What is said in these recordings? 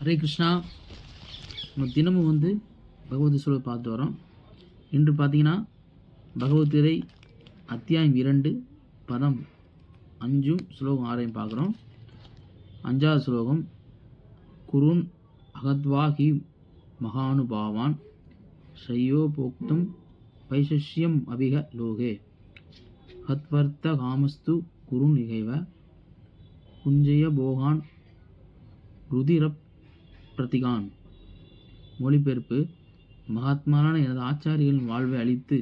ஹரே கிருஷ்ணா. நம்ம தினமும் வந்து பகவத் சொல்ல பார்த்து வரோம். இன்று பார்த்தீங்கன்னா பகவத்கீதை அத்தியாயம் இரண்டு பதம் அஞ்சும் ஸ்லோகம் ஆறையும் பார்க்குறோம். அஞ்சாவது ஸ்லோகம் குருன் அகத்வாகி மகானுபாவான் ஷையோபோக்தும் போக்தும் வைசஷ்யம் அபிக லோகே. ஹத்வர்த்த காமஸ்து குருன் இகைவ குஞ்சய போகான் ருதிரப் பிரதிகான். மொழிபெயர்ப்பு மகாத்மாரான எனது ஆச்சாரியர்களின் வாழ்வை அழித்து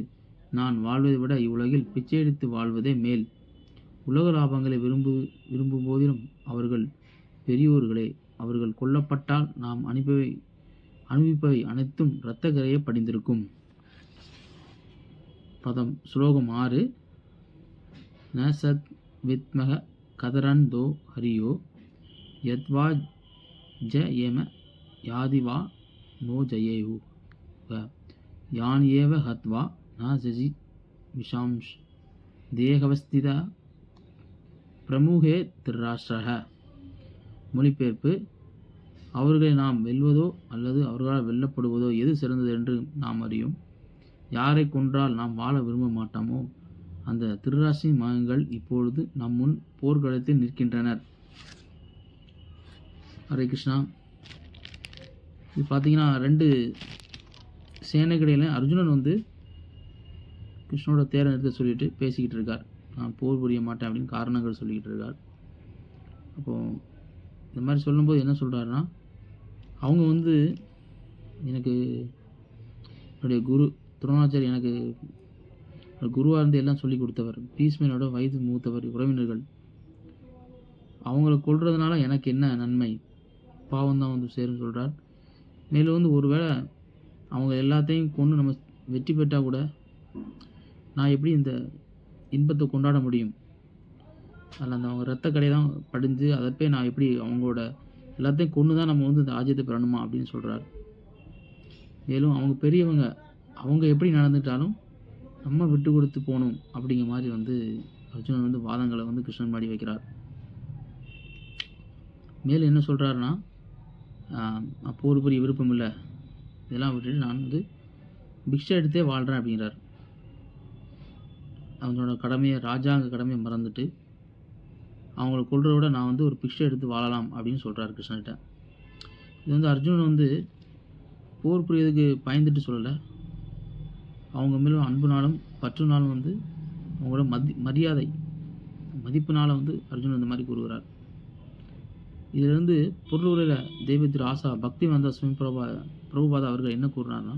நான் வாழ்வதை விட இவ்வுலகில் பிச்சை எடுத்து வாழ்வதே மேல். உலக லாபங்களை விரும்பு விரும்பும் போதிலும் அவர்கள் பெரியோர்களே அவர்கள் கொல்லப்பட்டால் நாம் அனுப்பவை அனுபவிப்பவை அனைத்தும் இரத்த கரையே படிந்திருக்கும். பதம் ஸ்லோகம் ஆறு. ந சத் வித்மக கதரன் தோ ஹரியோ யத்வா ஜ ஏம யாதிவா நோ ஜயேயு. யான் ஏவ ஹத்வா ந ஜஜி விஷாம்ஷ். தேகவஸ்தித பிரமுகே திருராஷ்டிரக மொழிபெயர்ப்பு அவர்களை நாம் வெல்வதோ அல்லது அவர்களால் வெல்லப்படுவதோ எது சிறந்தது என்று நாம் அறியும். யாரை கொன்றால் நாம் வாழ விரும்ப மாட்டோமோ? அந்த திருராசி மகன்கள் இப்பொழுது நம் முன் போர்க்களத்தில் நிற்கின்றனர். ஹரே கிருஷ்ணா. இது பார்த்தீங்கன்னா ரெண்டு சேனைக்கிடையில் அர்ஜுனன் வந்து கிருஷ்ணனோட தேரை நிறுத்த சொல்லிட்டு பேசிக்கிட்டு இருக்கார். நான் போர் புரிய மாட்டேன் அப்படின்னு காரணங்கள் சொல்லிக்கிட்டு இருக்கார். அப்போது இந்த மாதிரி சொல்லும்போது என்ன சொல்கிறாருன்னா அவங்க வந்து எனக்கு என்னுடைய குரு துரோணாச்சாரி எனக்கு குருவாக இருந்து எல்லாம் சொல்லி கொடுத்தவர். பீஸ்மேனோட வயது மூத்தவர் உறவினர்கள். அவங்கள கொள்றதுனால எனக்கு என்ன நன்மை? பாவம் தான் வந்து சேரும் சொல்கிறார் மேலும் வந்து ஒருவேளை அவங்க எல்லாத்தையும் கொண்டு நம்ம வெற்றி பெற்றால் கூட நான் எப்படி இந்த இன்பத்தை கொண்டாட முடியும்? அதில் அந்த அவங்க ரத்த கடை தான் படிஞ்சு அதை போய் நான் எப்படி அவங்களோட எல்லாத்தையும் கொண்டு தான் நம்ம வந்து இந்த ஆஜியத்தை பெறணுமா அப்படின்னு சொல்கிறார் மேலும் அவங்க பெரியவங்க அவங்க எப்படி நடந்துட்டாலும் நம்ம விட்டு கொடுத்து போகணும் அப்படிங்கிற மாதிரி வந்து அர்ஜுனன் வந்து வாதங்களை வந்து கிருஷ்ணன் மாடி வைக்கிறார். மேலும் என்ன சொல்கிறாருன்னா போர் புரிய விருப்பம் இல்லை. இதெல்லாம் விட்டுட்டு நான் வந்து பிக்ஷை எடுத்தே வாழ்கிறேன் அப்படிங்கிறார். அவனோட கடமையை ராஜாங்க கடமையை மறந்துட்டு அவங்கள கொள்றத விட நான் வந்து ஒரு பிக்ஷை எடுத்து வாழலாம் அப்படின்னு சொல்கிறார் கிருஷ்ணகிட்ட. இது வந்து அர்ஜுனன் வந்து போர் புரியதுக்கு பயந்துட்டு சொல்லலை. அவங்க மேலும் அன்புனாலும் பற்றுனாலும் வந்து அவங்களோட மதி மரியாதை மதிப்புனால் வந்து அர்ஜுன் இந்த மாதிரி கூறுகிறார். இதிலிருந்து பொருளுரையில் தெய்வத்திரு ஆசா பக்தி வந்த சுவாமி பிரபா பிரபுபாதா அவர்கள் என்ன கூறுறாருன்னா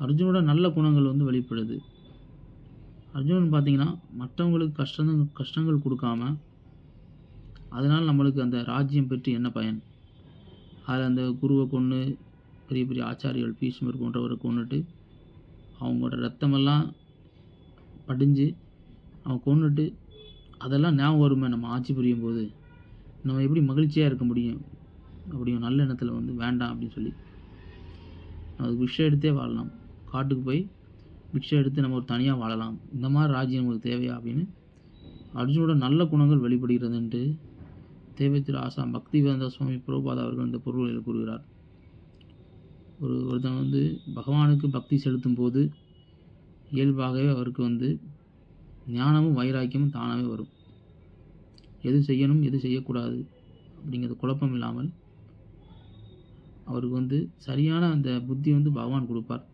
அர்ஜுனோட நல்ல குணங்கள் வந்து வெளிப்படுது. அர்ஜுனன் பார்த்தீங்கன்னா மற்றவங்களுக்கு கஷ்டம் கஷ்டங்கள் கொடுக்காம அதனால் நம்மளுக்கு அந்த ராஜ்யம் பெற்று என்ன பயன்? அதில் அந்த குருவை கொன்று பெரிய பெரிய ஆச்சாரியர்கள் பீஷ்மர் போன்றவரை கொண்டுட்டு அவங்களோட ரத்தமெல்லாம் படிஞ்சு அவன் கொண்டுட்டு அதெல்லாம் ஞாபகம் வருமே நம்ம ஆட்சி புரியும் போது நம்ம எப்படி மகிழ்ச்சியாக இருக்க முடியும்? அப்படி நல்ல எண்ணத்தில் வந்து வேண்டாம் அப்படின்னு சொல்லி. அது பிக்ஷை எடுத்தே வாழலாம். காட்டுக்கு போய் பிக்ஷை எடுத்து நம்ம ஒரு தனியாக வாழலாம். இந்த மாதிரி ராஜ்யம் நமக்கு தேவையா அப்படின்னு அர்ஜுனோட நல்ல குணங்கள் வெளிப்படுகிறதுன்ட்டு தேவை திரு ஆசாம் பக்தி வேந்த சுவாமி புரோபாதா அவர்கள் இந்த பொருள்களில் கூறுகிறார். ஒரு ஒருத்தன் வந்து பகவானுக்கு பக்தி செலுத்தும் போது இயல்பாகவே அவருக்கு வந்து ஞானமும் வைராக்கியமும் தானாகவே வரும். எது செய்யணும் எது செய்யக்கூடாது அப்படிங்கிறது குழப்பம் இல்லாமல் அவருக்கு வந்து சரியான அந்த புத்தி வந்து பகவான் கொடுப்பார்.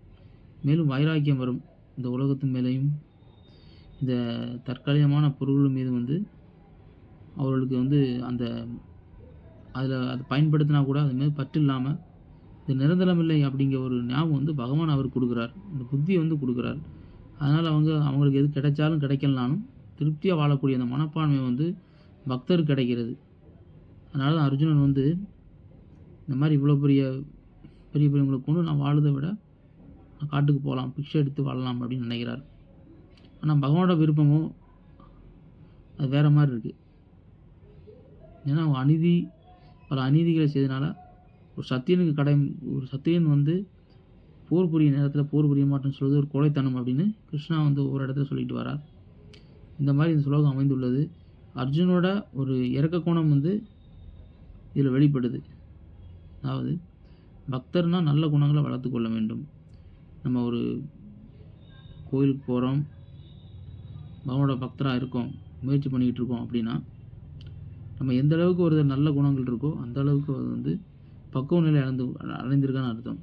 மேலும் வைராக்கியம் வரும். இந்த உலகத்து மேலேயும் இந்த தற்காலிகமான பொருள்கள் மீது வந்து அவர்களுக்கு வந்து அந்த அதில் அதை பயன்படுத்தினா கூட அது மாரி பற்று இல்லாமல் இது நிரந்தரமில்லை அப்படிங்கிற ஒரு ஞாபகம் வந்து பகவான் அவர் கொடுக்குறார். இந்த புத்தியை வந்து கொடுக்குறார். அதனால் அவங்க அவங்களுக்கு எது கிடைச்சாலும் கிடைக்கலனாலும் திருப்தியாக வாழக்கூடிய அந்த மனப்பான்மை வந்து பக்தருக்கு கிடைக்கிறது. அதனால தான் அர்ஜுனன் வந்து இந்த மாதிரி இவ்வளோ பெரிய பெரிய பெரியவங்களை கொண்டு நான் வாழுதை விட நான் காட்டுக்கு போகலாம் பிக்ஷை எடுத்து வாழலாம் அப்படின்னு நினைக்கிறார். ஆனால் பகவானோட விருப்பமும் அது வேறு மாதிரி இருக்குது ஏன்னா அவங்க அநீதி பல அநீதிகளை செய்தனால ஒரு சத்தியனுக்கு கடை ஒரு சத்தியன் வந்து போர் புரிய நேரத்தில் போர் புரிய மாட்டேன்னு சொல்வது ஒரு கொலைத்தனம் அப்படின்னு கிருஷ்ணா வந்து ஒரு இடத்துல சொல்லிட்டு வரார் இந்த மாதிரி இந்த சுலோகம் அமைந்துள்ளது. அர்ஜுனோட ஒரு இறக்க கோணம் வந்து இதில் வெளிப்படுது. அதாவது பக்தர்னா நல்ல குணங்களை வளர்த்து கொள்ள வேண்டும். நம்ம ஒரு கோயிலுக்கு போகிறோம் பகவானோட பக்தராக இருக்கோம் முயற்சி பண்ணிக்கிட்டு இருக்கோம் அப்படின்னா நம்ம எந்த அளவுக்கு ஒரு நல்ல குணங்கள் இருக்கோ அந்த அளவுக்கு அது வந்து பக்குவ நிலை அடைந்து அடைந்திருக்கான்னு அர்த்தம்.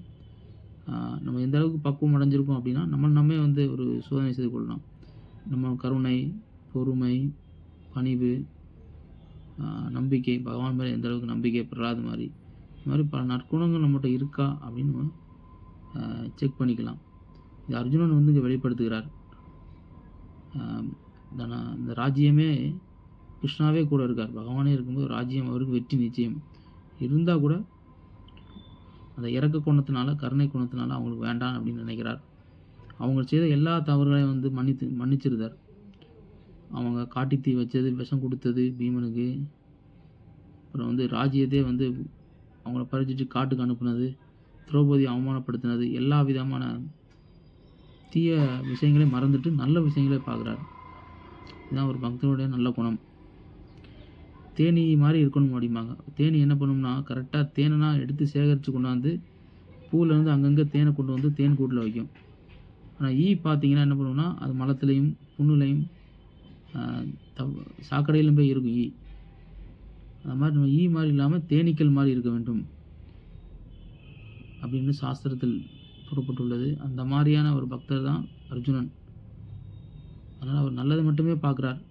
நம்ம எந்த அளவுக்கு பக்குவம் அடைஞ்சிருக்கோம் அப்படின்னா நம்ம நம்மே வந்து ஒரு சோதனை செய்து கொள்ளலாம். நம்ம கருணை பொறுமை பணிவு நம்பிக்கை பகவான் மேலே எந்த அளவுக்கு நம்பிக்கை பிரலாத மாதிரி இந்த மாதிரி பல நற்குணங்கள் நம்மகிட்ட இருக்கா அப்படின்னு நம்ம செக் பண்ணிக்கலாம். இது அர்ஜுனன் வந்து இங்கே வெளிப்படுத்துகிறார். இந்த இந்த ராஜ்யமே கிருஷ்ணாவே கூட இருக்கார். பகவானே இருக்கும்போது ராஜ்யம் அவருக்கு வெற்றி நிச்சயம். இருந்தால் கூட அந்த இறக்க குணத்தினால கருணை குணத்தினால அவங்களுக்கு வேண்டாம் அப்படின்னு நினைக்கிறார். அவங்க செய்த எல்லா தவறுகளையும் வந்து மன்னித்து மன்னிச்சிருந்தார். அவங்க காட்டித்தீ வச்சது விஷம் கொடுத்தது பீமனுக்கு. அப்புறம் வந்து ராஜ்யத்தையே வந்து அவங்கள பறிச்சிட்டு காட்டுக்கு அனுப்புனது திரௌபதி அவமானப்படுத்தினது எல்லா விதமான தீய விஷயங்களையும் மறந்துட்டு நல்ல விஷயங்களை பார்க்குறாரு. இதுதான் ஒரு பக்தனுடைய நல்ல குணம். தேனி மாதிரி இருக்கணும் அப்படிம்பாங்க. தேனி என்ன பண்ணும்னா கரெக்டாக தேனைனா எடுத்து சேகரித்து கொண்டாந்து பூவிலேருந்து அங்கங்கே தேனை கொண்டு வந்து தேன் கூட்டில் வைக்கும். ஆனால் ஈ பார்த்தீங்கன்னா என்ன பண்ணுவோம்னா அது மலத்துலேயும் புண்ணுலையும் தவ் சாக்கடையிலும் போய் இருக்கும் ஈ. அது மாதிரி நம்ம ஈ மாதிரி இல்லாமல் தேனீக்கள் மாதிரி இருக்க வேண்டும். அப்படின்னு சாஸ்திரத்தில் கூறப்பட்டுள்ளது. அந்த மாதிரியான ஒரு பக்தர் தான் அர்ஜுனன். அதனால் அவர் நல்லது மட்டுமே பார்க்குறார்.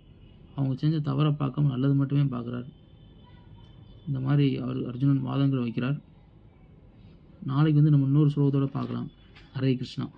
அவங்க செஞ்ச தவறை பார்க்காம நல்லது மட்டுமே பார்க்குறார். இந்த மாதிரி அவர் அர்ஜுனன் வாதங்கள் வைக்கிறார். நாளைக்கு வந்து நம்ம இன்னொரு ஸ்லோகத்தோடு பார்க்கலாம். ஹரே கிருஷ்ணா.